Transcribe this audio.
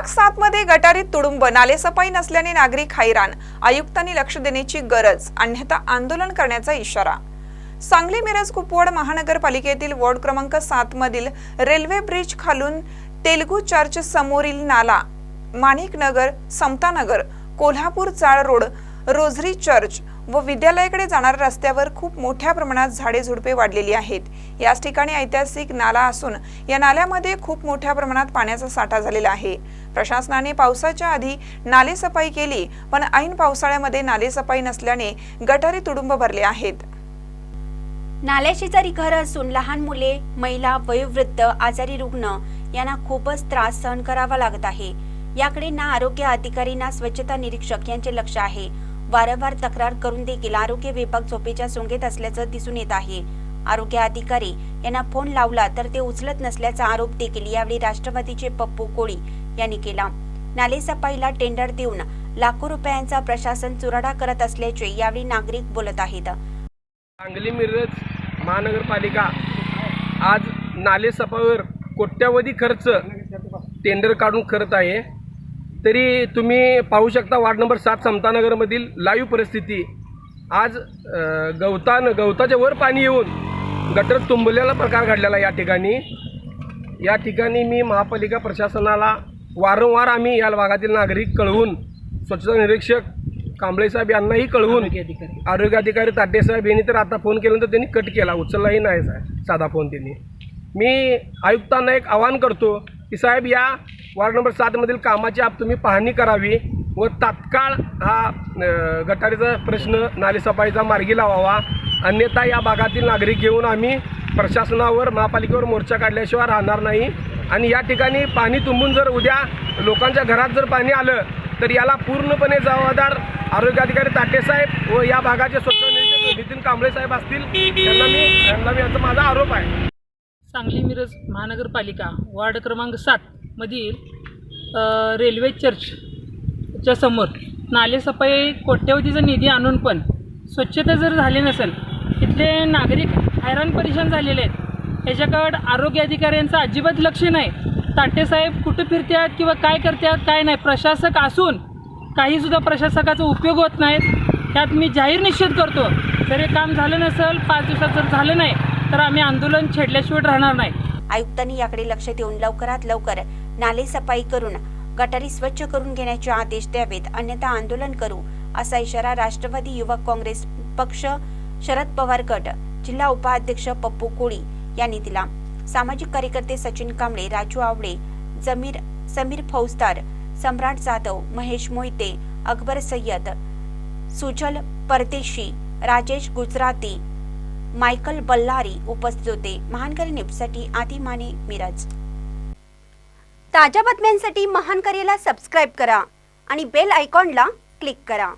विभाग सात मध्ये गटारीत तुडुंब नालेसफाई नसल्याने नागरिक हैराण. आयुक्तांनी लक्ष देण्याची गरज अन्यथा आंदोलन करण्याचा इशारा. सांगली मिरज कुपवाड महानगरपालिकेतील वॉर्ड क्रमांक सात मधील रेल्वे ब्रिज खालून तेलगू चर्च समोरील नाला माणिकनगर समतानगर कोल्हापूर चाळ रोड रोझरी चर्च व विद्यालयाकडे जाणाऱ्या रस्त्यावर खूप मोठ्या प्रमाणात झाडे झुडपे वाढलेली आहेत. याच ठिकाणी ऐतिहासिक नाला असून या नाल्यामध्ये खूप मोठ्या प्रमाणात पाण्याचा साठा झालेला आहे. प्रशासनाने पावसाच्या आधी नालेसफाई केली पण ऐन पावसाळ्यामध्ये नालेसफाई नसल्याने गटारी तुडुंब भरले आहेत. नाल्याची शेजारी घर असून लहान मुले महिला वयोवृद्ध आजारी रुग्ण यांना खूपच त्रास सहन करावा लागत आहे. याकडे ना आरोग्य अधिकारी ना स्वच्छता निरीक्षक यांचे लक्ष आहे. वारंवार तक्रार करून देखील आरोग्य विभाग झोपेच्या सोंगेत असल्याचं दिसून येत आहे. आरोग्य अधिकारी यांना फोन लावला तर ते उचलत नसल्याचा आरोप देखील यावेळी राष्ट्रवादीचे पप्पू कोळी यांनी केला. नाले सफाईला टेंडर देऊन लाखो रुपयांचा प्रशासन चुराडा करत असल्याचे यावेळी नागरिक बोलत आहेत. सांगली मिरज महानगरपालिका. आज नाले कोट्यावधी खर्च टेंडर काढून करत आहे. तरी तुम्ही पाहू शकता वार्ड नंबर सात समतानगरमधील लाईव्ह परिस्थिती. आज गवतानं गवताच्या वर पाणी येऊन गटर तुंबलेला प्रकार घडलेला या ठिकाणी. या ठिकाणी मी महापालिका प्रशासनाला वारंवार आम्ही या भागातील नागरिक कळवून स्वच्छता निरीक्षक कांबळे साहेब यांनाही कळवून आरोग्य अधिकारी. ताटे साहेब यांनी तर आता फोन केल्यानंतर त्यांनी कट केला उचललाही नाही साहेब साधा फोन त्यांनी. मी आयुक्तांना एक आवाहन करतो की साहेब या वार्ड नंबर सातमधील कामाची आप तुम्ही पाहणी करावी व तात्काळ हा गटारीचा प्रश्न नालेसफाईचा मार्गी लावावा. अन्यथा या भागातील नागरिक घेऊन आम्ही प्रशासनावर महापालिकेवर मोर्चा काढल्याशिवाय राहणार नाही. आणि या ठिकाणी पाणी तुंबून जर उद्या लोकांच्या घरात जर पाणी आलं तर याला पूर्णपणे जबाबदार आरोग्य अधिकारी ताटेसाहेब व या भागाचे स्वच्छ निरीक्षक नितीन कांबळे साहेब असतील. त्यांना मी यांना मी याचा माझा आरोप आहे. सांगली मिरज महानगरपालिका वार्ड क्रमांक सातमधील मधील रेल्वे चर्चच्या समोर नालेसफाई कोट्यवधीचा निधी आणून पण स्वच्छता जर झाली नसेल तिथले नागरिक हैराण परेशान झालेले आहेत. ह्याच्याकडं आरोग्य अधिकाऱ्यांचं अजिबात लक्ष नाही. ताटेसाहेब कुठं फिरतात किंवा काय करतात काय नाही. प्रशासक असून काहीसुद्धा प्रशासकाचा उपयोग होत नाहीत त्यात मी जाहीर निषेध करतो. जर हे काम झालं नसेल पाच दिवसात जर झालं नाही तर आम्ही आंदोलन छेडल्याशिवाय राहणार नाही. आयुक्तांनी याकडे लक्ष देऊन लवकरात लवकर नाले सफाई करून गटारी स्वच्छ करून घेण्याचे आदेश द्यावेत. अन्यथा आंदोलन करू असा इशारा राष्ट्रवादी युवक काँग्रेस पक्ष शरद पवार गट जिल्हा उपाध्यक्ष पप्पू कोळी यांनी दिला सामाजिक कार्यकर्ते सचिन कांबळे राजू आवळे जमीर समीर फौजदार सम्राट जाधव महेश मोहिते अकबर सय्यद सुजल परदेशी राजेश गुजराती मायकल बल्लारी उपस्थित होते. महानकरी न्यूजसाठी आदी माने मिरज. ताज्या बातम्यांसाठी महानकरीला सबस्क्राईब करा आणि बेल आयकॉनला क्लिक करा.